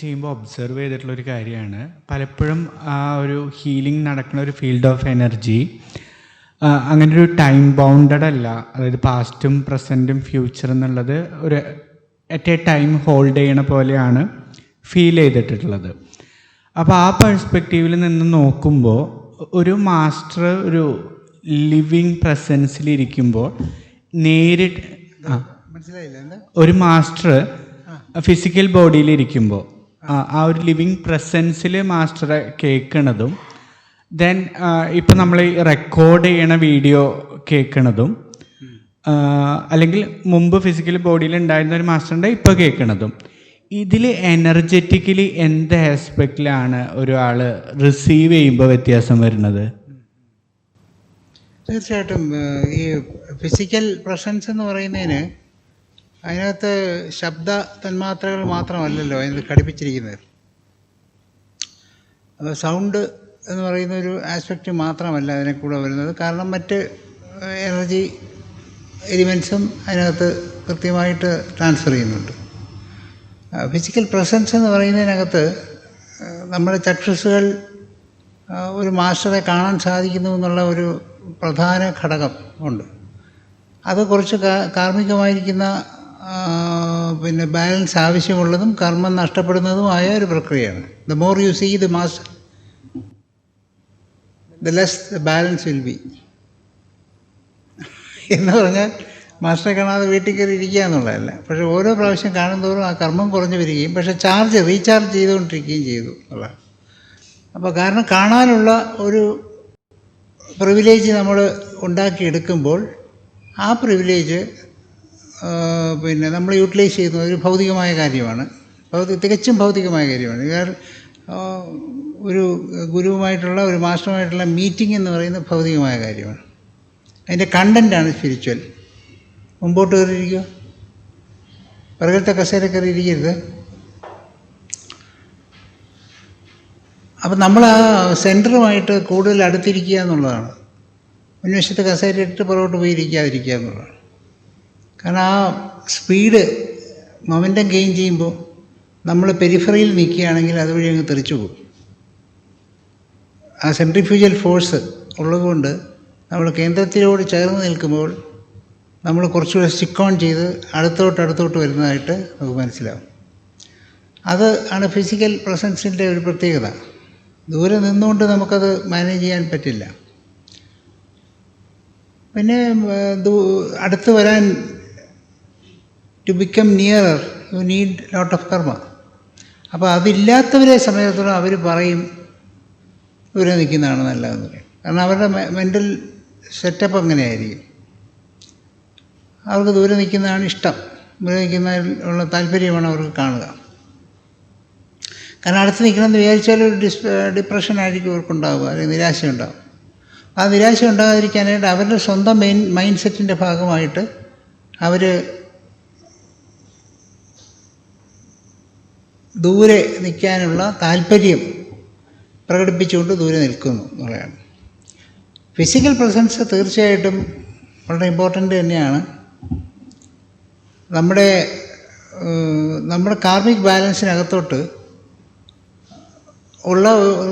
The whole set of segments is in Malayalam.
ചെയ്യുമ്പോൾ ഒബ്സർവ് ചെയ്തിട്ടുള്ള ഒരു കാര്യമാണ്. പലപ്പോഴും ആ ഒരു ഹീലിംഗ് നടക്കുന്ന ഒരു ഫീൽഡ് ഓഫ് എനർജി അങ്ങനെ ഒരു ടൈം ബൗണ്ടഡ് അല്ല. അതായത് പാസ്റ്റും പ്രസന്റും ഫ്യൂച്ചർ എന്നുള്ളത് ഒരു അറ്റ് എ ടൈം ഹോൾഡ് ചെയ്യണ പോലെയാണ് ഫീൽ ചെയ്തിട്ടുള്ളത്. അപ്പോൾ ആ പെർസ്പെക്റ്റീവിൽ നിന്ന് നോക്കുമ്പോൾ ഒരു മാസ്റ്റർ ഒരു ലിവിങ് പ്രസൻസിലിരിക്കുമ്പോൾ നേരിട്ട് മനസ്സിലായില്ല ഒരു മാസ്റ്റർ ഫിസിക്കൽ ബോഡിയിൽ ഇരിക്കുമ്പോൾ ആ ഒരു ലിവിങ് പ്രസൻസിൽ മാസ്റ്ററെ കേൾക്കണതും ദെൻ ഇപ്പം നമ്മൾ റെക്കോർഡ് ചെയ്യണ വീഡിയോ കേൾക്കണതും അല്ലെങ്കിൽ മുമ്പ് ഫിസിക്കൽ ബോഡിയിൽ ഉണ്ടായിരുന്ന ഒരു മാസ്റ്ററിന്റെ ഇപ്പോൾ കേൾക്കണതും ഇതിൽ എനർജറ്റിക്കലി എന്ത് ആസ്പെക്റ്റിലാണ് ഒരാൾ റിസീവ് ചെയ്യുമ്പോൾ വ്യത്യാസം വരുന്നത്? തീർച്ചയായിട്ടും ഈ ഫിസിക്കൽ പ്രസൻസ് എന്ന് പറയുന്നതിന് അതിനകത്ത് ശബ്ദ തന്മാത്രകൾ മാത്രമല്ലല്ലോ അതിനകത്ത് ഘടിപ്പിച്ചിരിക്കുന്നത്. അപ്പോൾ സൗണ്ട് എന്ന് പറയുന്ന ഒരു ആസ്പെക്റ്റ് മാത്രമല്ല അതിനെ കൂടെ വരുന്നത്. കാരണം മറ്റ് എനർജി എലിമെൻസും അതിനകത്ത് കൃത്യമായിട്ട് ട്രാൻസ്ഫർ ചെയ്യുന്നുണ്ട്. ഫിസിക്കൽ പ്രസൻസ് എന്ന് പറയുന്നതിനകത്ത് നമ്മുടെ ചക്ഷുസുകൾ ഒരു മാസ്റ്ററെ കാണാൻ സാധിക്കുന്നു എന്നുള്ള ഒരു പ്രധാന ഘടകം ഉണ്ട്. അത് കുറച്ച് കാർമികമായിരിക്കുന്ന പിന്നെ ബാലൻസ് ആവശ്യമുള്ളതും കർമ്മം നഷ്ടപ്പെടുന്നതുമായ ഒരു പ്രക്രിയയാണ്. The more you see the master the less the balance will be എന്ന് പറഞ്ഞാൽ മാസ്റ്ററെ കാണാതെ വീട്ടിൽ കയറി ഇരിക്കുക എന്നുള്ളതല്ല. പക്ഷേ ഓരോ പ്രാവശ്യം കാണുന്തോറും ആ കർമ്മം കുറഞ്ഞു വരികയും പക്ഷേ ചാർജ് റീചാർജ് ചെയ്തുകൊണ്ടിരിക്കുകയും ചെയ്തു എന്നുള്ളതാണ് അപ്പോൾ കാരണം കാണാനുള്ള ഒരു പ്രിവിലേജ് നമ്മൾ ഉണ്ടാക്കിയെടുക്കുമ്പോൾ ആ പ്രിവിലേജ് പിന്നെ നമ്മൾ യൂട്ടിലൈസ് ചെയ്യുന്നത് ഒരു ഭൗതികമായ കാര്യമാണ്. തികച്ചും ഭൗതികമായ കാര്യമാണ്. ഒരു ഗുരുവുമായിട്ടുള്ള ഒരു മാസ്റ്ററുമായിട്ടുള്ള മീറ്റിംഗ് എന്ന് പറയുന്നത് ഭൗതികമായ കാര്യമാണ്. അതിന്റെ കണ്ടന്റാണ് സ്പിരിച്വൽ മുമ്പോട്ട് കയറിയിരിക്കുക. പിറകത്തെ കസേര കയറി ഇരിക്കരുത് അപ്പം നമ്മൾ ആ സെന്ററുമായിട്ട് കൂടുതൽ അടുത്തിരിക്കുക എന്നുള്ളതാണ്. മുൻവശത്ത് കസേര ഇട്ട് പുറകോട്ട് പോയി ഇരിക്കാതിരിക്കുക എന്നുള്ളതാണ്. കാരണം ആ സ്പീഡ് മൊമെന്റം ഗെയിൻ ചെയ്യുമ്പോൾ നമ്മൾ പെരിഫറിയിൽ നിൽക്കുകയാണെങ്കിൽ അതുവഴി അങ്ങ് തെറിച്ചു പോകും. ആ സെൻട്രിഫ്യൂജൽ ഫോഴ്സ് ഉള്ളതുകൊണ്ട് നമ്മൾ കേന്ദ്രത്തിലോട് ചേർന്ന് നിൽക്കുമ്പോൾ നമ്മൾ കുറച്ചുകൂടെ സ്റ്റിക്ക് ഓൺ ചെയ്ത് അടുത്തോട്ട് അടുത്തോട്ട് വരുന്നതായിട്ട് നമുക്ക് മനസ്സിലാവും. അത് ആണ് ഫിസിക്കൽ പ്രസൻസിന്റെ ഒരു പ്രത്യേകത. ദൂരെ നിന്നുകൊണ്ട് നമുക്കത് മാനേജ് ചെയ്യാൻ പറ്റില്ല. പിന്നെ അടുത്ത് വരാൻ to become nearer you need lot of karma അപ്പോൾ അതില്ലാത്തവരെ സമയത്തോളം അവർ പറയും ഇവരെ നിൽക്കുന്നതാണ് നല്ലതെന്ന് പറയും. കാരണം അവരുടെ മെന്റൽ സെറ്റപ്പ് അങ്ങനെയായിരിക്കും. അവർക്ക് ദൂരെ നിൽക്കുന്നതാണ് ഇഷ്ടം. ദൂരെ നിൽക്കുന്നതിൽ ഉള്ള താല്പര്യമാണ് അവർക്ക് കാണുക. കാരണം അടുത്ത് നിൽക്കണമെന്ന് വിചാരിച്ചാൽ ഒരു ഡിസ് ഡിപ്രഷൻ ആയിരിക്കും അവർക്കുണ്ടാവുക അല്ലെങ്കിൽ നിരാശ ഉണ്ടാവും ആ നിരാശ ഉണ്ടാകാതിരിക്കാനായിട്ട് അവരുടെ സ്വന്തം മെയിൻ മൈൻഡ് സെറ്റിന്റെ ഭാഗമായിട്ട് അവർ ദൂരെ നിൽക്കാനുള്ള താല്പര്യം പ്രകടിപ്പിച്ചുകൊണ്ട് ദൂരെ നിൽക്കുന്നു എന്നുള്ളതാണ്. ഫിസിക്കൽ പ്രസൻസ് തീർച്ചയായിട്ടും വളരെ ഇമ്പോർട്ടന്റ് തന്നെയാണ്. നമ്മുടെ നമ്മുടെ കാർമിക് ബാലൻസിനകത്തോട്ട് ഉള്ള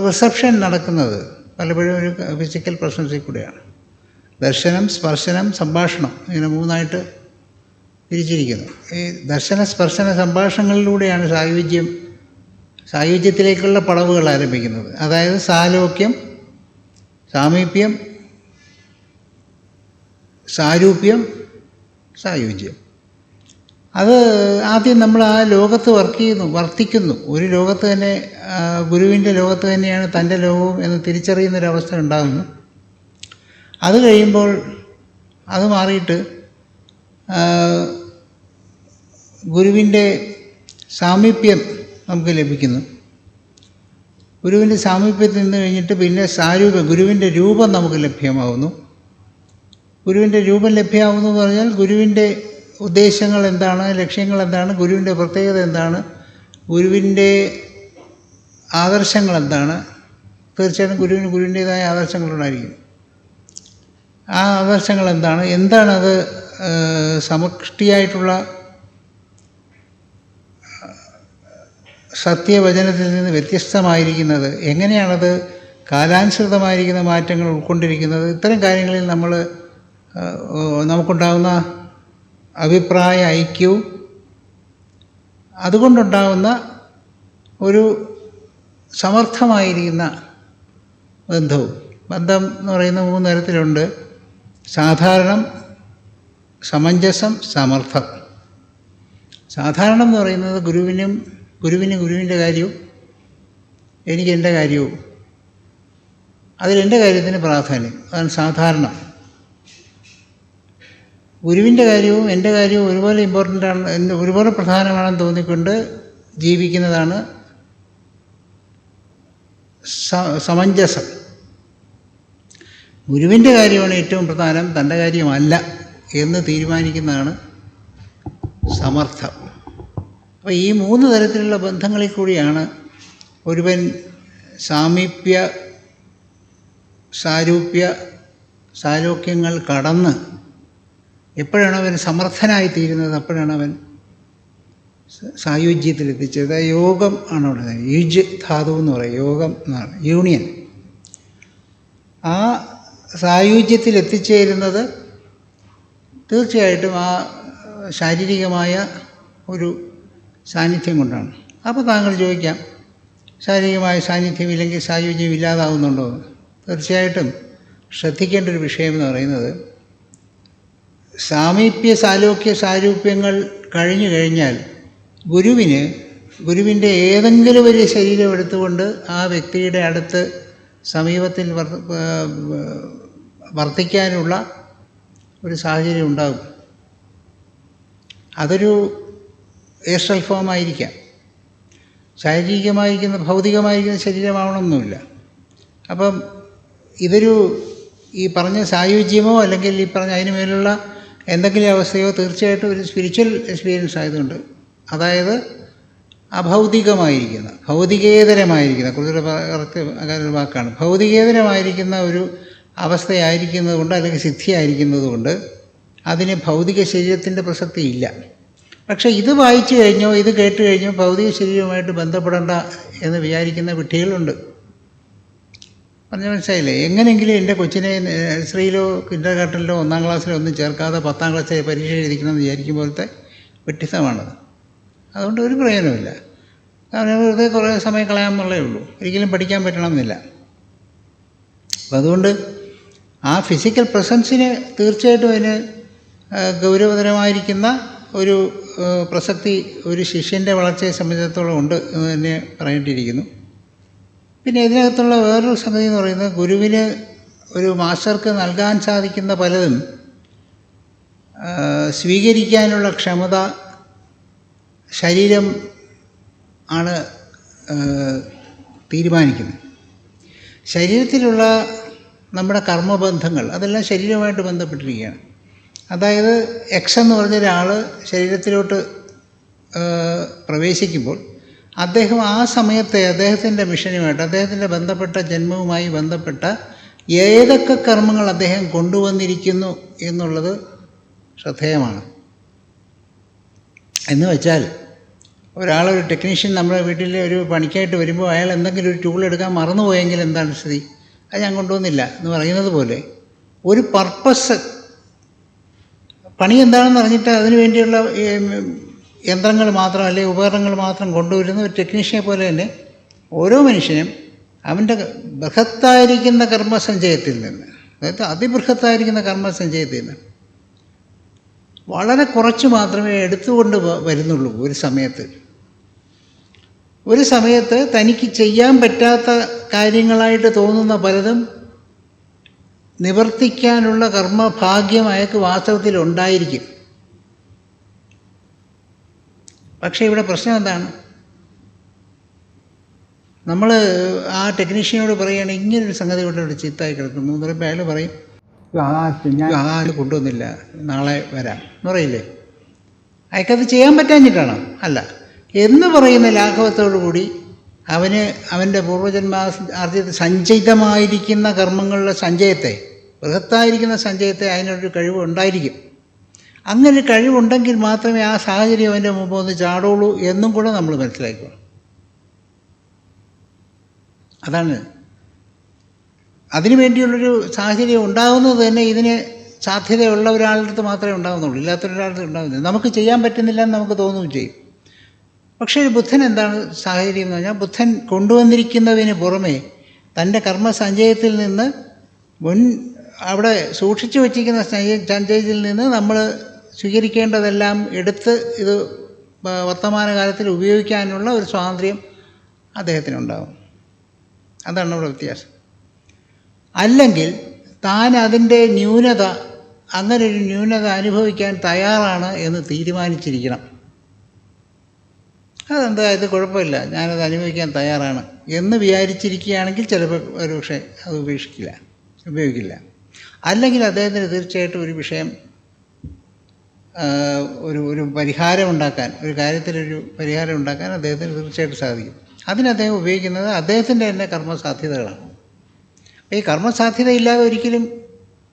റിസപ്ഷൻ നടക്കുന്നത് പലപ്പോഴും ഒരു ഫിസിക്കൽ പ്രസൻസിൽ കൂടെയാണ്. ദർശനം സ്പർശനം സംഭാഷണം ഇങ്ങനെ മൂന്നായിട്ട് തിരിച്ചിരിക്കുന്നു ഈ ദർശന സ്പർശന സംഭാഷണങ്ങളിലൂടെയാണ് സായുജ്യം സായുജ്യത്തിലേക്കുള്ള പടവുകൾ ആരംഭിക്കുന്നത്. അതായത് സാലോക്യം സാമീപ്യം സാരൂപ്യം സായുജ്യം. അത് ആദ്യം നമ്മൾ ആ ലോകത്ത് വർക്ക് ചെയ്യുന്നു വർത്തിക്കുന്നു. ഒരു ലോകത്ത് തന്നെ ഗുരുവിന്റെ ലോകത്ത് തന്നെയാണ് തന്റെ ലോകവും എന്ന് തിരിച്ചറിയുന്നൊരവസ്ഥ ഉണ്ടാകുന്നു. അത് കഴിയുമ്പോൾ അത് മാറിയിട്ട് ഗുരുവിന്റെ സാമീപ്യം നമുക്ക് ലഭിക്കുന്നു. ഗുരുവിന്റെ സാമീപ്യത്തിൽ നിന്ന് കഴിഞ്ഞിട്ട് പിന്നെ സാരൂപ്യം ഗുരുവിന്റെ രൂപം നമുക്ക് ലഭ്യമാവുന്നു. ഗുരുവിന്റെ രൂപം ലഭ്യമാവുന്നു എന്ന് പറഞ്ഞാൽ ഗുരുവിന്റെ ഉദ്ദേശങ്ങൾ എന്താണ് ലക്ഷ്യങ്ങൾ എന്താണ് ഗുരുവിന്റെ പ്രത്യേകത എന്താണ് ഗുരുവിന്റെ ആദർശങ്ങൾ എന്താണ്. തീർച്ചയായിട്ടും ഗുരുവിന് ഗുരുവിന്റേതായ ആദർശങ്ങളുണ്ടായിരിക്കും. ആ ആദർശങ്ങൾ എന്താണ് എന്താണത് സമഷ്ടിയായിട്ടുള്ള സത്യവചനത്തിൽ നിന്ന് വ്യത്യസ്തമായിരിക്കുന്നത് എങ്ങനെയാണത് കാലാനുസൃതമായിരിക്കുന്ന മാറ്റങ്ങൾ ഉൾക്കൊണ്ടിരിക്കുന്നത് ഇത്തരം കാര്യങ്ങളിൽ നമ്മൾ നമുക്കുണ്ടാകുന്ന അഭിപ്രായ ഐക്യവും അതുകൊണ്ടുണ്ടാകുന്ന ഒരു സമർത്ഥമായിരിക്കുന്ന ബന്ധവും. ബന്ധം എന്ന് പറയുന്ന മൂന്ന് തരത്തിലുണ്ട്. സാധാരണം സമഞ്ജസം സമർത്ഥം. സാധാരണ എന്ന് പറയുന്നത് ഗുരുവിനും ഗുരുവിന് ഗുരുവിന്റെ കാര്യവും എനിക്ക് എന്റെ കാര്യവും. അതിലെന്റെ കാര്യത്തിന് പ്രാധാന്യം. അതാണ് സാധാരണ. ഗുരുവിന്റെ കാര്യവും എന്റെ കാര്യവും ഒരുപോലെ ഇമ്പോർട്ടന്റ് ആണ് എന്റെ ഒരുപോലെ പ്രധാനമാണെന്ന് തോന്നിക്കൊണ്ട് ജീവിക്കുന്നതാണ് സമഞ്ജസം. ഗുരുവിന്റെ കാര്യമാണ് ഏറ്റവും പ്രധാനം തന്റെ കാര്യമല്ല. എന്ന് തീരുമാനിക്കുന്നതാണ് സമർത്ഥം. അപ്പോൾ ഈ മൂന്ന് തരത്തിലുള്ള ബന്ധങ്ങളിൽ കൂടിയാണ് ഒരുവൻ സാമീപ്യ സാരൂപ്യ സാലോക്യങ്ങൾ കടന്ന് എപ്പോഴാണ് അവൻ സമർത്ഥനായി തീരുന്നത് അപ്പോഴാണ് അവൻ സായുജ്യത്തിലെത്തിച്ചത്. യോഗം ആണ് അവിടെ. യുജ് ധാതു എന്ന് പറയും. യോഗം എന്നാണ്. യൂണിയൻ. ആ സായുജ്യത്തിൽ എത്തിച്ചേരുന്നത് തീർച്ചയായിട്ടും ആ ശാരീരികമായ ഒരു സാന്നിധ്യം കൊണ്ടാണ്. അപ്പോൾ താങ്കൾ ചോദിക്കാം ശാരീരികമായ സാന്നിധ്യം ഇല്ലെങ്കിൽ സായുജ്യം ഇല്ലാതാവുന്നുണ്ടോ? തീർച്ചയായിട്ടും ശ്രദ്ധിക്കേണ്ട ഒരു വിഷയം എന്ന് പറയുന്നത് സാമീപ്യ സാലോക്യ സാരൂപ്യങ്ങൾ കഴിഞ്ഞു കഴിഞ്ഞാൽ ഗുരുവിന് ഗുരുവിന്റെ ഏതെങ്കിലും ഒരു ശരീരം എടുത്തുകൊണ്ട് ആ വ്യക്തിയുടെ അടുത്ത് സമീപത്തിൽ വർ വർത്തിക്കാനുള്ള ഒരു സാഹചര്യം ഉണ്ടാകും. അതൊരു ഏസ്റ്റൽ ഫോം ആയിരിക്കാം. ശാരീരികമായിരിക്കുന്ന ഭൗതികമായിരിക്കുന്ന ശരീരമാവണമെന്നില്ല അപ്പം ഇതൊരു ഈ പറഞ്ഞ സായുജ്യമോ അല്ലെങ്കിൽ ഈ പറഞ്ഞ അതിന് മേലുള്ള എന്തെങ്കിലും അവസ്ഥയോ തീർച്ചയായിട്ടും ഒരു സ്പിരിച്വൽ എക്സ്പീരിയൻസ് ആയതുകൊണ്ട് അതായത് അഭൗതികമായിരിക്കുന്ന ഭൗതികേതരമായിരിക്കുന്ന ഒരു വാക്കാണ് ഭൗതികേതരമായിരിക്കുന്ന ഒരു അവസ്ഥയായിരിക്കുന്നത് കൊണ്ട് അല്ലെങ്കിൽ സിദ്ധിയായിരിക്കുന്നത് കൊണ്ട് അതിന് ഭൗതിക ശരീരത്തിന്റെ പ്രസക്തിയില്ല പക്ഷേ ഇത് വായിച്ചു കഴിഞ്ഞോ ഇത് കേട്ട് കഴിഞ്ഞോ ഭൗതിക ശരീരവുമായിട്ട് ബന്ധപ്പെടേണ്ട എന്ന് വിചാരിക്കുന്ന വിട്ടികളുണ്ട് പറഞ്ഞ മനസ്സിലായില്ലേ? എങ്ങനെയെങ്കിലും എന്റെ കൊച്ചിനെ നഴ്സറിയിലോ കിൻഡർ ഗാർട്ടനിലോ ഒന്നാം ക്ലാസ്സിലോ ഒന്നും ചേർക്കാതെ പത്താം ക്ലാസ്സിൽ പരീക്ഷ എഴുതിക്കണമെന്ന് വിചാരിക്കും പോലത്തെ വ്യത്യസ്തമാണത് അതുകൊണ്ട് ഒരു പ്രയോജനമില്ല കാരണം വെറുതെ കുറേ സമയം കളയാമെന്നുള്ളേ ഉള്ളൂ. ഒരിക്കലും പഠിക്കാൻ പറ്റണമെന്നില്ല. അപ്പം അതുകൊണ്ട് ആ ഫിസിക്കൽ പ്രസൻസിന് തീർച്ചയായിട്ടും അതിന് ഗൗരവതരമായിരിക്കുന്ന ഒരു പ്രസക്തി ഒരു ശിഷ്യന്റെ വളർച്ചയെ സംബന്ധിച്ചിടത്തോളം ഉണ്ട് എന്ന് തന്നെ പറയേണ്ടിയിരിക്കുന്നു. പിന്നെ ഇതിനകത്തുള്ള വേറൊരു സംഗതി എന്ന് പറയുന്നത് ഗുരുവിന് ഒരു മാസ്റ്റർക്ക് നൽകാൻ സാധിക്കുന്ന പലതും സ്വീകരിക്കാനുള്ള ക്ഷമത ശരീരം ആണ് തീരുമാനിക്കുന്നത്. ശരീരത്തിലുള്ള നമ്മുടെ കർമ്മബന്ധങ്ങൾ അതെല്ലാം ശരീരമായിട്ട് ബന്ധപ്പെട്ടിരിക്കുകയാണ്. അതായത് എക്സ് എന്ന് പറഞ്ഞ ഒരാൾ ശരീരത്തിലോട്ട് പ്രവേശിക്കുമ്പോൾ അദ്ദേഹം ആ സമയത്തെ അദ്ദേഹത്തിന്റെ മിഷനുമായിട്ട് അദ്ദേഹത്തിന്റെ ബന്ധപ്പെട്ട ജന്മവുമായി ബന്ധപ്പെട്ട ഏതൊക്കെ കർമ്മങ്ങൾ അദ്ദേഹം കൊണ്ടുവന്നിരിക്കുന്നു എന്നുള്ളത് ശ്രദ്ധേയമാണ്. എന്ന് വെച്ചാൽ ഒരാളൊരു ടെക്നീഷ്യൻ നമ്മുടെ വീട്ടിൽ ഒരു പണിക്കായിട്ട് വരുമ്പോൾ അയാൾ എന്തെങ്കിലും ഒരു ടൂൾ എടുക്കാൻ മറന്നുപോയെങ്കിൽ എന്താണ് സ്ഥിതി? അത് ഞാൻ കൊണ്ടുവന്നില്ല എന്ന് പറയുന്നത് പോലെ ഒരു പർപ്പസ് പണി എന്താണെന്ന് അറിഞ്ഞിട്ട് അതിനു വേണ്ടിയുള്ള യന്ത്രങ്ങൾ മാത്രം അല്ലെങ്കിൽ ഉപകരണങ്ങൾ മാത്രം കൊണ്ടുവരുന്ന ഒരു ടെക്നീഷ്യനെ പോലെ തന്നെ ഓരോ മനുഷ്യനും അവന്റെ ബൃഹത്തായിരിക്കുന്ന കർമ്മസഞ്ചയത്തിൽ നിന്ന് അതായത് അതിബൃഹത്തായിരിക്കുന്ന കർമ്മസഞ്ചയത്തിൽ നിന്ന് വളരെ കുറച്ച് മാത്രമേ എടുത്തുകൊണ്ട് വരുന്നുള്ളൂ ഒരു സമയത്ത്. ഒരു സമയത്ത് തനിക്ക് ചെയ്യാൻ പറ്റാത്ത കാര്യങ്ങളായിട്ട് തോന്നുന്ന പലതും നിവർത്തിക്കാനുള്ള കർമ്മഭാഗ്യം അയാൾക്ക് വാസ്തവത്തിൽ ഉണ്ടായിരിക്കും. പക്ഷേ ഇവിടെ പ്രശ്നം എന്താണ്? നമ്മൾ ആ ടെക്നീഷ്യനോട് പറയുകയാണ് ഇങ്ങനൊരു സംഗതി കൊണ്ട് ഇവിടെ ചീത്തായി കിടക്കുന്നു എന്ന് പറയുമ്പോൾ അയാൾ പറയും ആൾ കൊണ്ടുവന്നില്ല നാളെ വരാം. എന്ന് പറയില്ലേ? അയാൾക്കത് ചെയ്യാൻ പറ്റാഞ്ഞിട്ടാണോ? അല്ല. എന്ന് പറയുന്ന ലാഘവത്തോടു കൂടി അവന് അവന്റെ പൂർവജന്മ ആർജിത സഞ്ചയിതമായിരിക്കുന്ന കർമ്മങ്ങളുടെ സഞ്ചയത്തെ ബൃഹത്തായിരിക്കുന്ന സഞ്ചയത്തെ അതിനൊരു കഴിവ് ഉണ്ടായിരിക്കും. അങ്ങനെ കഴിവുണ്ടെങ്കിൽ മാത്രമേ ആ സാഹചര്യം അവന്റെ മുമ്പ് ഒന്ന് ചാടുള്ളൂ എന്നും കൂടെ നമ്മൾ മനസ്സിലാക്കണം അതാണ്. അതിനു വേണ്ടിയുള്ളൊരു സാഹചര്യം ഉണ്ടാകുന്നത് തന്നെ ഇതിന് സാധ്യതയുള്ള ഒരാളുടെ അടുത്ത് മാത്രമേ ഉണ്ടാകുന്നുള്ളൂ ഇല്ലാത്തൊരാളുടെ ഉണ്ടാകുന്നില്ല നമുക്ക് ചെയ്യാൻ പറ്റുന്നില്ല എന്ന് നമുക്ക് തോന്നുകയും ചെയ്യും. പക്ഷേ ബുദ്ധൻ എന്താണ് സാഹചര്യം എന്ന് പറഞ്ഞാൽ ബുദ്ധൻ കൊണ്ടുവന്നിരിക്കുന്നതിന് പുറമെ തന്റെ കർമ്മസഞ്ചയത്തിൽ നിന്ന് മുൻ അവിടെ സൂക്ഷിച്ചു വച്ചിരിക്കുന്ന സഞ്ചയത്തിൽ നിന്ന് നമ്മൾ സ്വീകരിക്കേണ്ടതെല്ലാം എടുത്ത് ഇത് വർത്തമാനകാലത്തിൽ ഉപയോഗിക്കാനുള്ള ഒരു സ്വാതന്ത്ര്യം അദ്ദേഹത്തിനുണ്ടാകും അതാണ് നമ്മുടെ വ്യത്യാസം. അല്ലെങ്കിൽ താൻ അതിന്റെ ന്യൂനത അങ്ങനെ ഒരു ന്യൂനത അനുഭവിക്കാൻ തയ്യാറാണ് എന്ന് തീരുമാനിച്ചിരിക്കണം. അതെന്താ ഇത് കുഴപ്പമില്ല. ഞാനത് അനുഭവിക്കാൻ തയ്യാറാണ്. എന്ന് വിചാരിച്ചിരിക്കുകയാണെങ്കിൽ ചിലപ്പോൾ ഒരു പക്ഷേ അത് ഉപേക്ഷിക്കില്ല. ഉപയോഗിക്കില്ല. അല്ലെങ്കിൽ അദ്ദേഹത്തിന് തീർച്ചയായിട്ടും ഒരു വിഷയം ഒരു ഒരു പരിഹാരം ഉണ്ടാക്കാൻ ഒരു കാര്യത്തിലൊരു പരിഹാരം ഉണ്ടാക്കാൻ അദ്ദേഹത്തിന് തീർച്ചയായിട്ടും സാധിക്കും. അതിന് അദ്ദേഹം ഉപയോഗിക്കുന്നത് അദ്ദേഹത്തിന്റെ തന്നെ കർമ്മസാധ്യതകളാണ്. ഈ കർമ്മസാധ്യത ഇല്ലാതെ ഒരിക്കലും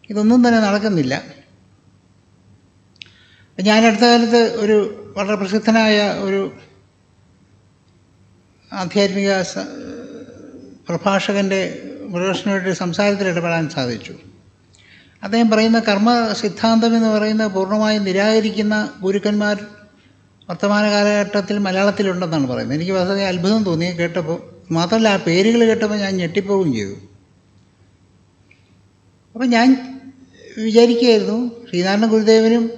ഇതൊന്നും തന്നെ നടക്കുന്നില്ല. ഞാൻ അടുത്ത കാലത്ത് ഒരു വളരെ പ്രസിദ്ധനായ ഒരു ആധ്യാത്മിക പ്രഭാഷകന്റെ മൃഗകൃഷ്ണയുടെ സംസാരത്തിൽ ഇടപെടാൻ സാധിച്ചു. അദ്ദേഹം പറയുന്ന കർമ്മ സിദ്ധാന്തം എന്ന് പറയുന്ന പൂർണമായും നിരാകരിക്കുന്ന ഗുരുക്കന്മാർ വർത്തമാന കാലഘട്ടത്തിൽ മലയാളത്തിലുണ്ടെന്നാണ് പറയുന്നത്. എനിക്ക് വളരെ അത്ഭുതം തോന്നി. കേട്ടപ്പോൾ മാത്രമല്ല ആ പേരുകൾ കേട്ടപ്പോൾ ഞാൻ ഞെട്ടിപ്പോവുകയും ചെയ്തു. അപ്പം ഞാൻ വിചാരിക്കുകയായിരുന്നു ശ്രീനാരായണ ഗുരുദേവനും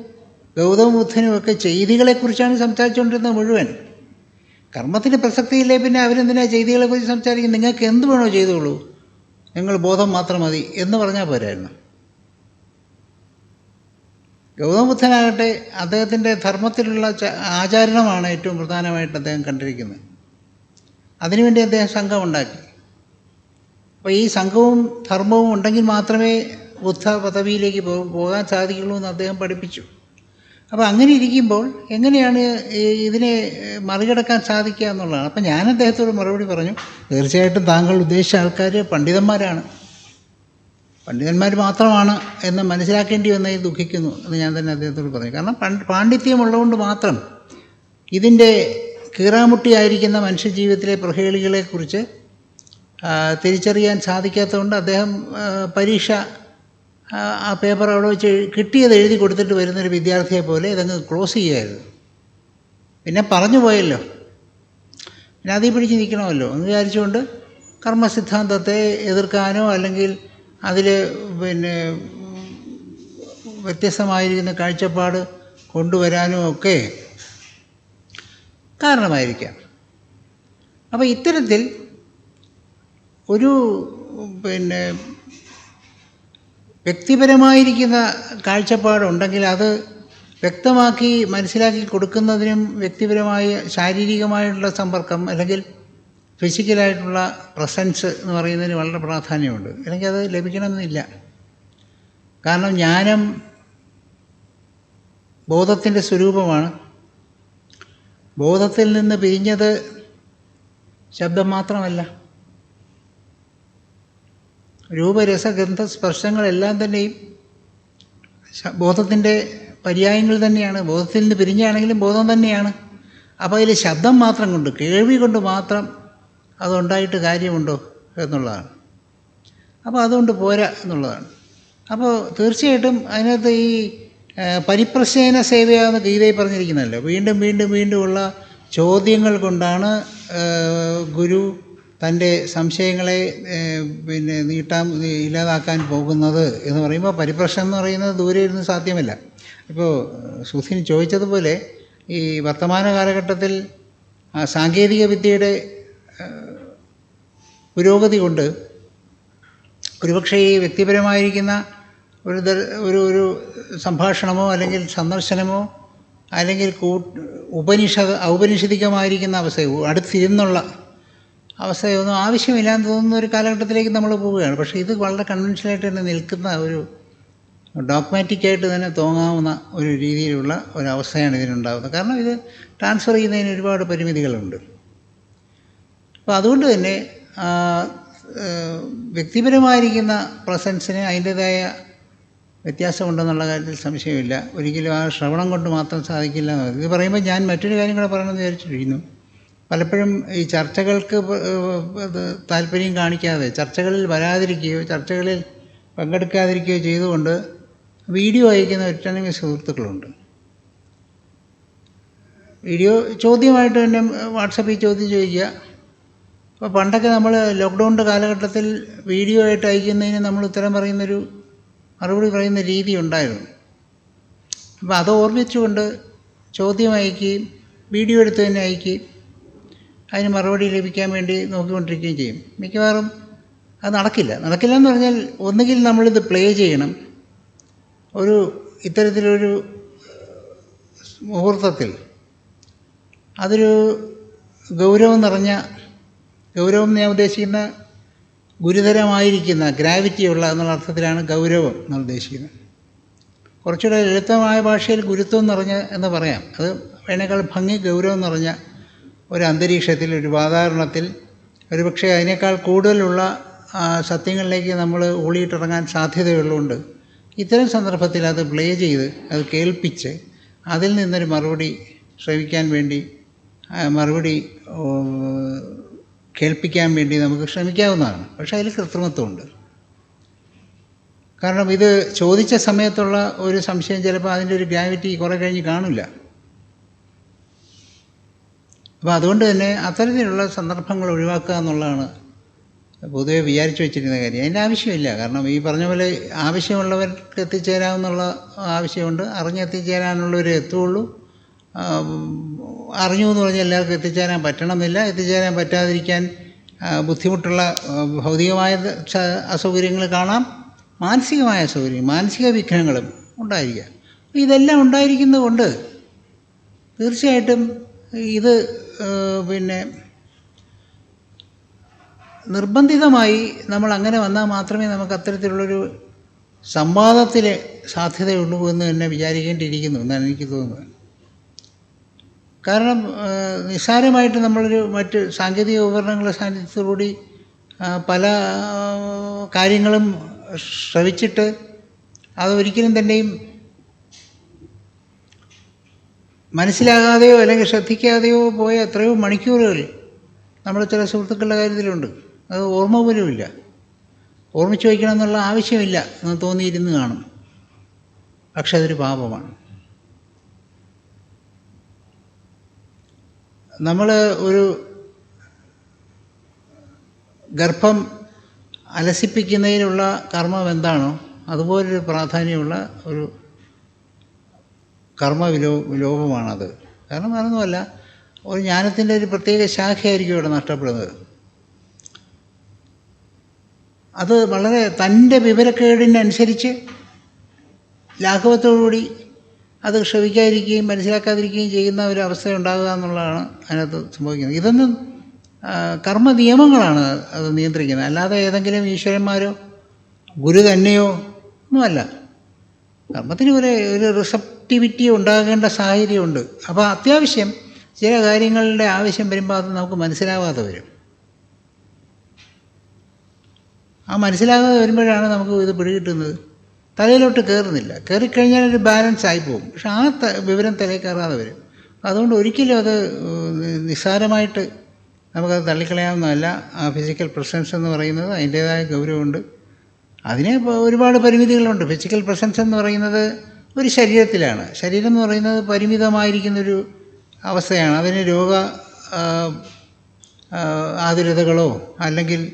ഗൗതമ ബുദ്ധനും ഒക്കെ ചെയ്തികളെക്കുറിച്ചാണ് സംസാരിച്ചുകൊണ്ടിരുന്നത് മുഴുവൻ. കർമ്മത്തിന് പ്രസക്തിയില്ലേ പിന്നെ അവരെന്തിനാ ചെയ്തികളെ കുറിച്ച് സംസാരിക്കും നിങ്ങൾക്ക് എന്ത് വേണോ ചെയ്തോളൂ. നിങ്ങൾ ബോധം മാത്രം മതി എന്ന് പറഞ്ഞാൽ പോരായിരുന്നു. ഗൗതമ ബുദ്ധനാകട്ടെ അദ്ദേഹത്തിന്റെ ധർമ്മത്തിലുള്ള ആചാരണമാണ് ഏറ്റവും പ്രധാനമായിട്ട് അദ്ദേഹം കണ്ടിരിക്കുന്നത്. അതിനുവേണ്ടി അദ്ദേഹം സംഘം ഉണ്ടാക്കി. അപ്പോൾ ഈ സംഘവും ധർമ്മവും ഉണ്ടെങ്കിൽ മാത്രമേ ബുദ്ധ പദവിയിലേക്ക് പോകാൻ സാധിക്കുള്ളൂ എന്ന് അദ്ദേഹം പഠിപ്പിച്ചു. അപ്പോൾ അങ്ങനെ ഇരിക്കുമ്പോൾ എങ്ങനെയാണ് ഇതിനെ മറികടക്കാൻ സാധിക്കുക എന്നുള്ളതാണ്. അപ്പം ഞാൻ അദ്ദേഹത്തോട് മറുപടി പറഞ്ഞു തീർച്ചയായിട്ടും താങ്കൾ ഉദ്ദേശിച്ച ആൾക്കാർ പണ്ഡിതന്മാരാണ്. പണ്ഡിതന്മാർ മാത്രമാണ് എന്ന് മനസ്സിലാക്കേണ്ടി വന്നതിൽ ദുഃഖിക്കുന്നു എന്ന് ഞാൻ തന്നെ അദ്ദേഹത്തോട് പറഞ്ഞു. കാരണം പണ്ട് പാണ്ഡിത്യമുള്ളതുകൊണ്ട് മാത്രം ഇതിന്റെ കീറാമുട്ടിയായിരിക്കുന്ന മനുഷ്യജീവിതത്തിലെ പ്രഹേളികളെക്കുറിച്ച് തിരിച്ചറിയാൻ സാധിക്കാത്തതുകൊണ്ട് അദ്ദേഹം പരീക്ഷ ആ, പേപ്പർ അവിടെ വെച്ച് കിട്ടിയത് എഴുതി കൊടുത്തിട്ട് വരുന്നൊരു വിദ്യാർത്ഥിയെ പോലെ ഇതങ്ങ് ക്ലോസ് ചെയ്യായിരുന്നു പിന്നെ പറഞ്ഞു പോയല്ലോ. പിന്നെ അതീ പിടിച്ച് നിൽക്കണമല്ലോ. എന്ന് വിചാരിച്ചുകൊണ്ട് കർമ്മസിദ്ധാന്തത്തെ എതിർക്കാനോ അല്ലെങ്കിൽ അതിൽ പിന്നെ വ്യത്യസ്തമായിരിക്കുന്ന കാഴ്ചപ്പാട് കൊണ്ടുവരാനും ഒക്കെ കാരണമായിരിക്കാം. അപ്പോൾ ഇത്തരത്തിൽ ഒരു പിന്നെ വ്യക്തിപരമായിരിക്കുന്ന കാഴ്ചപ്പാടുണ്ടെങ്കിൽ അത് വ്യക്തമാക്കി മനസ്സിലാക്കി കൊടുക്കുന്നതിനും വ്യക്തിപരമായ ശാരീരികമായിട്ടുള്ള സമ്പർക്കം അല്ലെങ്കിൽ ഫിസിക്കലായിട്ടുള്ള പ്രസൻസ് എന്ന് പറയുന്നതിന് വളരെ പ്രാധാന്യമുണ്ട്. അല്ലെങ്കിൽ അത് ലഭിക്കണമെന്നില്ല. കാരണം ജ്ഞാനം ബോധത്തിന്റെ സ്വരൂപമാണ്. ബോധത്തിൽ നിന്ന് പിരിഞ്ഞത് ശബ്ദം മാത്രമല്ല. രൂപരസഗന്ധ സ്പർശങ്ങളെല്ലാം തന്നെയും ബോധത്തിന്റെ പര്യായങ്ങൾ തന്നെയാണ്. ബോധത്തിൽ നിന്ന് പിരിഞ്ഞാണെങ്കിലും ബോധം തന്നെയാണ്. അപ്പോൾ അതിൽ ശബ്ദം മാത്രം കൊണ്ട് കേൾവി കൊണ്ട് മാത്രം അതുണ്ടായിട്ട് കാര്യമുണ്ടോ എന്നുള്ളതാണ്. അപ്പോൾ അതുകൊണ്ട് പോരാ എന്നുള്ളതാണ്. അപ്പോൾ തീർച്ചയായിട്ടും അതിനകത്ത് ഈ പരിപ്രശ്നേന സേവയാന്ന് ഗീതയിൽ പറഞ്ഞിരിക്കുന്നതല്ലോ? വീണ്ടും വീണ്ടും വീണ്ടുമുള്ള ചോദ്യങ്ങൾ കൊണ്ടാണ് ഗുരു തന്റെ സംശയങ്ങളെ പിന്നെ നീട്ടാൻ ഇല്ലാതാക്കാൻ പോകുന്നത് എന്ന് പറയുമ്പോൾ പരിപ്രശ്നം എന്ന് പറയുന്നത് ദൂരെ ഇരുന്ന് സാധ്യമല്ല. ഇപ്പോൾ സുധീൻ ചോദിച്ചതുപോലെ ഈ വർത്തമാന കാലഘട്ടത്തിൽ സാങ്കേതിക വിദ്യയുടെ പുരോഗതി കൊണ്ട് ഒരുപക്ഷെ ഈ വ്യക്തിപരമായിരിക്കുന്ന ഒരു ഒരു ഒരു സംഭാഷണമോ അല്ലെങ്കിൽ സന്ദർശനമോ അല്ലെങ്കിൽ ഉപനിഷ ഔപനിഷദികമായിരിക്കുന്ന അവസ്ഥയോ അടുത്തിരുന്നുള്ള അവസ്ഥയൊന്നും ആവശ്യമില്ലാന്ന് തോന്നുന്ന ഒരു കാലഘട്ടത്തിലേക്ക് നമ്മൾ പോവുകയാണ്. പക്ഷേ ഇത് വളരെ കൺവെൻഷനായിട്ട് തന്നെ നിൽക്കുന്ന ഒരു ഡോക്മാറ്റിക്കായിട്ട് തന്നെ തോന്നാവുന്ന ഒരു രീതിയിലുള്ള ഒരവസ്ഥയാണ് ഇതിനുണ്ടാകുന്നത് കാരണം ഇത് ട്രാൻസ്ഫർ ചെയ്യുന്നതിന് ഒരുപാട് പരിമിതികളുണ്ട്. അപ്പോൾ അതുകൊണ്ട് തന്നെ വ്യക്തിപരമായിരിക്കുന്ന പ്രസൻസിന് അതിന്റേതായ വ്യത്യാസമുണ്ടെന്നുള്ള കാര്യത്തിൽ സംശയമില്ല. ഒരിക്കലും ആ ശ്രവണം കൊണ്ട് മാത്രം സാധിക്കില്ല എന്ന് ഇത് പറയുമ്പോൾ ഞാൻ മറ്റൊരു കാര്യം കൂടെ പറയണമെന്ന് വിചാരിച്ചിരിക്കുന്നു. പലപ്പോഴും ഈ ചർച്ചകൾക്ക് അത് താല്പര്യം കാണിക്കാതെ ചർച്ചകളിൽ വരാതിരിക്കുകയോ ചർച്ചകളിൽ പങ്കെടുക്കാതിരിക്കുകയോ ചെയ്തുകൊണ്ട് വീഡിയോ അയക്കുന്ന ഒറ്റനവധി സുഹൃത്തുക്കളുണ്ട്. വീഡിയോ ചോദ്യമായിട്ട് തന്നെ വാട്സപ്പിൽ ചോദ്യം ചോദിക്കുക. അപ്പോൾ പണ്ടൊക്കെ നമ്മൾ ലോക്ക്ഡൗണിന്റെ കാലഘട്ടത്തിൽ വീഡിയോ ആയിട്ട് അയക്കുന്നതിന് നമ്മൾ ഉത്തരം പറയുന്നൊരു മറുപടി പറയുന്ന രീതി ഉണ്ടായിരുന്നു. അപ്പോൾ അത് ഓർമ്മിച്ചുകൊണ്ട് ചോദ്യം അയക്കുകയും വീഡിയോ എടുത്ത് തന്നെ അയക്കുകയും അതിന് മറുപടി ലഭിക്കാൻ വേണ്ടി നോക്കിക്കൊണ്ടിരിക്കുകയും ചെയ്യും. മിക്കവാറും അത് നടക്കില്ല. നടക്കില്ല എന്ന് പറഞ്ഞാൽ ഒന്നുകിൽ നമ്മളിത് പ്ലേ ചെയ്യണം. ഒരു ഇത്തരത്തിലൊരു മുഹൂർത്തത്തിൽ അതൊരു ഗൗരവം നിറഞ്ഞ ഗൗരവം ഞാൻ ഉദ്ദേശിക്കുന്ന ഗുരുതരമായിരിക്കുന്ന ഗ്രാവിറ്റിയുള്ള എന്നുള്ള അർത്ഥത്തിലാണ് ഗൗരവം എന്ന് ഉദ്ദേശിക്കുന്നത്. കുറച്ചുകൂടെ ലളിതമായ ഭാഷയിൽ ഗുരുത്വം നിറഞ്ഞ എന്ന് പറയാം. അത് അതിനേക്കാൾ ഭംഗി ഗൗരവം നിറഞ്ഞ ഒരു അന്തരീക്ഷത്തിൽ ഒരു വാതാവരണത്തിൽ ഒരുപക്ഷെ അതിനേക്കാൾ കൂടുതലുള്ള സത്യങ്ങളിലേക്ക് നമ്മൾ ഊളിയിട്ടിറങ്ങാൻ സാധ്യതയുള്ളതുകൊണ്ട് ഇത്തരം സന്ദർഭത്തിൽ അത് പ്ലേ ചെയ്ത് അത് കേൾപ്പിച്ച് അതിൽ നിന്നൊരു മറുപടി ശ്രമിക്കാൻ വേണ്ടി മറുപടി കേൾപ്പിക്കാൻ വേണ്ടി നമുക്ക് ശ്രമിക്കാവുന്നതാണ്. പക്ഷേ അതിൽ കൃത്രിമത്വമുണ്ട്. കാരണം ഇത് ചോദിച്ച സമയത്തുള്ള ഒരു സംശയം ചിലപ്പോൾ അതിന്റെ ഒരു ഗ്രാവിറ്റി കുറേ കഴിഞ്ഞ് കാണില്ല. അപ്പോൾ അതുകൊണ്ട് തന്നെ അത്തരത്തിലുള്ള സന്ദർഭങ്ങൾ ഒഴിവാക്കുക എന്നുള്ളതാണ് പൊതുവെ വിചാരിച്ചു വെച്ചിരുന്ന കാര്യം. അതിന്റെ ആവശ്യമില്ല. കാരണം ഈ പറഞ്ഞ പോലെ ആവശ്യമുള്ളവർക്ക് എത്തിച്ചേരാമെന്നുള്ള ആവശ്യമുണ്ട്. അറിഞ്ഞെത്തിച്ചേരാനുള്ളവർ എത്തുള്ളൂ അറിഞ്ഞു എന്ന് പറഞ്ഞാൽ എല്ലാവർക്കും എത്തിച്ചേരാൻ പറ്റണമെന്നില്ല. എത്തിച്ചേരാൻ പറ്റാതിരിക്കാൻ ബുദ്ധിമുട്ടുള്ള ഭൗതികമായ അസൗകര്യങ്ങൾ കാണാം. മാനസികമായ അസൗകര്യം മാനസിക വിഘ്നങ്ങളും ഉണ്ടായിരിക്കുക ഇതെല്ലാം ഉണ്ടായിരിക്കുന്നത് കൊണ്ട് തീർച്ചയായിട്ടും ഇത് പിന്നെ നിർബന്ധിതമായി നമ്മൾ അങ്ങനെ വന്നാൽ മാത്രമേ നമുക്ക് അത്തരത്തിലുള്ളൊരു സംവാദത്തിൽ സാധ്യതയുള്ളൂ എന്ന് തന്നെ വിചാരിക്കേണ്ടിയിരിക്കുന്നു എന്നാണ് എനിക്ക് തോന്നുന്നത്. കാരണം നിസ്സാരമായിട്ട് നമ്മളൊരു മറ്റ് സാങ്കേതിക ഉപകരണങ്ങളുടെ സാന്നിധ്യത്തോടുകൂടി പല കാര്യങ്ങളും ശ്രവിച്ചിട്ട് അതൊരിക്കലും തന്നെയും മനസ്സിലാകാതെയോ അല്ലെങ്കിൽ ശ്രദ്ധിക്കാതെയോ പോയ എത്രയോ മണിക്കൂറുകൾ നമ്മൾ ചില സുഹൃത്തുക്കളുടെ കാര്യത്തിലുണ്ട്. അത് ഓർമ്മ പോലുമില്ല. ഓർമ്മിച്ച് വയ്ക്കണം എന്നുള്ള ആവശ്യമില്ല എന്ന് തോന്നിയിരുന്നു കാണും. പക്ഷെ അതൊരു പാപമാണ്. നമ്മൾ ഒരു ഗർഭം അലസിപ്പിക്കുന്നതിനുള്ള കർമ്മം എന്താണോ അതുപോലൊരു പ്രാധാന്യമുള്ള ഒരു കർമ്മ വിലോ വിലോപമാണത്. കാരണം വേറൊന്നുമല്ല ഒരു ജ്ഞാനത്തിന്റെ ഒരു പ്രത്യേക ശാഖയായിരിക്കും ഇവിടെ നഷ്ടപ്പെടുന്നത്. അത് വളരെ തന്റെ വിവരക്കേടിനനുസരിച്ച് ലാഘവത്തോടുകൂടി അത് ക്ഷമിക്കാതിരിക്കുകയും മനസ്സിലാക്കാതിരിക്കുകയും ചെയ്യുന്ന ഒരു അവസ്ഥ ഉണ്ടാകുക എന്നുള്ളതാണ് അതിനകത്ത് സംഭവിക്കുന്നത്. ഇതൊന്നും കർമ്മ നിയമങ്ങളാണ് അത് നിയന്ത്രിക്കുന്നത്. അല്ലാതെ ഏതെങ്കിലും ഈശ്വരന്മാരോ ഗുരു തന്നെയോ ഒന്നുമല്ല. കർമ്മത്തിന് ഒരു ഒരു റിസപ്റ്റിവിറ്റി ഉണ്ടാകേണ്ട സാഹചര്യമുണ്ട്. അപ്പോൾ അത്യാവശ്യം ചില കാര്യങ്ങളുടെ ആവശ്യം വരുമ്പോൾ അത് നമുക്ക് മനസ്സിലാവാതെ വരും. ആ മനസ്സിലാകാതെ വരുമ്പോഴാണ് നമുക്ക് ഇത് പിടികിട്ടുന്നത്. തലയിലോട്ട് കയറുന്നില്ല കയറിക്കഴിഞ്ഞാൽ ഒരു ബാലൻസ് ആയി പോകും. പക്ഷെ ആ വിവരം തലയിൽ കയറാതെ വരും. അതുകൊണ്ട് ഒരിക്കലും അത് നിസ്സാരമായിട്ട് നമുക്കത് തള്ളിക്കളയാവുന്നതല്ല. ആ ഫിസിക്കൽ പ്രസൻസ് എന്ന് പറയുന്നത് അതിന്റേതായ ഗൗരവമുണ്ട്. അതിന് ഒരുപാട് പരിമിതികളുണ്ട്. ഫിസിക്കൽ പ്രസൻസ് എന്ന് പറയുന്നത് ഒരു ശരീരത്തിലാണ്. ശരീരം എന്ന് പറയുന്നത് പരിമിതമായിരിക്കുന്നൊരു അവസ്ഥയാണ്. അതിന് രോഗ ആതുരതകളോ അല്ലെങ്കിൽ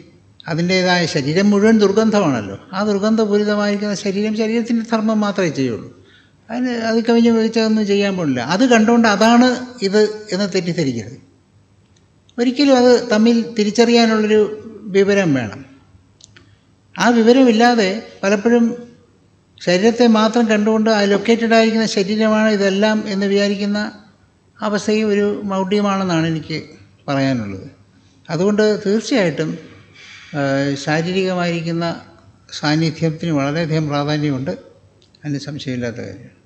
അതിന്റേതായ ശരീരം മുഴുവൻ ദുർഗന്ധമാണല്ലോ. ആ ദുർഗന്ധപൂരിതമായിരിക്കുന്ന ശരീരം ശരീരത്തിന്റെ ധർമ്മം മാത്രമേ ചെയ്യുള്ളൂ. അതിന് അത് കവിഞ്ഞ് വെച്ചതൊന്നും ചെയ്യാൻ പാടില്ല. അത് കണ്ടുകൊണ്ട് അതാണ് ഇത് എന്ന് തെറ്റിദ്ധരിക്കരുത്. ഒരിക്കലും അത് തമ്മിൽ തിരിച്ചറിയാനുള്ളൊരു വിവരം വേണം. ആ വിവരമില്ലാതെ പലപ്പോഴും ശരീരത്തെ മാത്രം കണ്ടുകൊണ്ട് ആ ലൊക്കേറ്റഡ് ആയിരിക്കുന്ന ശരീരമാണ് ഇതെല്ലാം എന്ന് വിചാരിക്കുന്ന അവസ്ഥയും ഒരു മൗഢ്യമാണെന്നാണ് എനിക്ക് പറയാനുള്ളത്. അതുകൊണ്ട് തീർച്ചയായിട്ടും ശാരീരികമായിരിക്കുന്ന സാന്നിധ്യത്തിന് വളരെയധികം പ്രാധാന്യമുണ്ട്. അതിന് സംശയമില്ലാത്ത കാര്യം